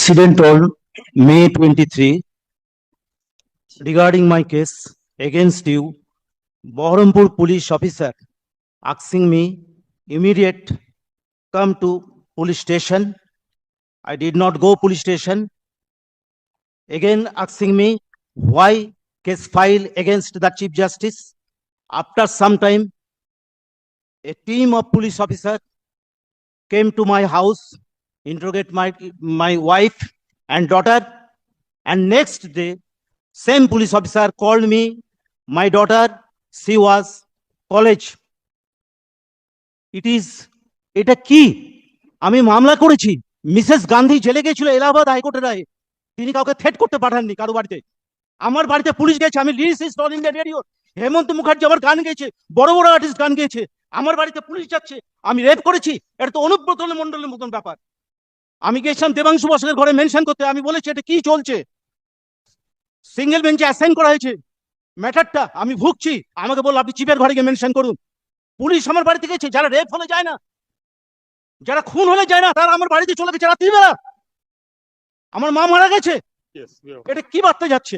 incident on May 23 regarding my case against you, Baharampur police officer asking me immediate come to police station. I did not go police station. Again asking me why case file against the chief justice. After some time, a team of police officer came to my house interrogate my my wife and daughter. And next day, same police officer called me, my daughter, she was college. It is, এটা কি? আমি মামলা করেছি। Mrs Gandhi জেলে গেছিল এলাহাবাদ হাইকোর্টের রায়ে। তিনি কাউকে থ্রেট করতে পাঠাননি কারও বাড়িতে। আমার বাড়িতে পুলিশ গেছে। আমি lyricist all India radio Hemanta Mukherjee আমার গান গেয়েছে। বড় বড় আর্টিস্ট গান গেয়েছে। আমার বাড়িতে পুলিশ যাচ্ছে। আমি রেপ করেছি। এটা তো অনুব্রত মন্ডলের মতন ব্যাপার। আমি গেছিলাম দেবাংশু বসকের ঘরে মেনশন করতে আমি বলেছি এটা কি চলছে? সিঙ্গেল বেঞ্চে অ্যাসাইন করা হয়েছে। ম্যাটারটা আমি ভুগছি। আমাকে বলল আপনি চিপের ঘরে গিয়ে মেনশন করুন। পুলিশ আমার বাড়িতে গেছে যারা রেপ হলে যায় না যারা খুন হলে যায় না তারা আমার বাড়িতে চলে গেছে রাত্রিবেলা। আমার মা মারা গেছে. এটা কি বার্তা যাচ্ছে.